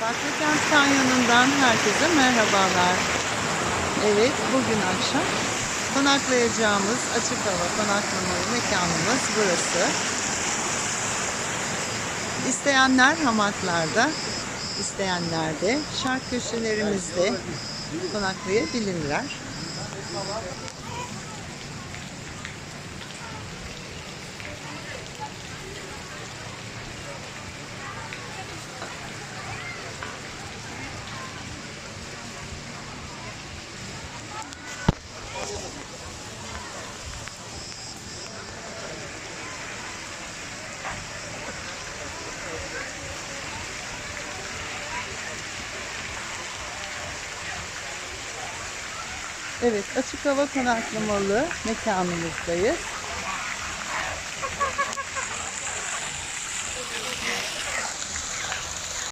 Saklıkent Kanyonu'ndan herkese merhabalar. Evet, bugün akşam konaklayacağımız açık hava konaklamalı mekanımız burası. İsteyenler hamaklarda, isteyenler de şark köşelerimizde konaklayabilirler. Evet, açık hava konaklamalı mekanımızdayız.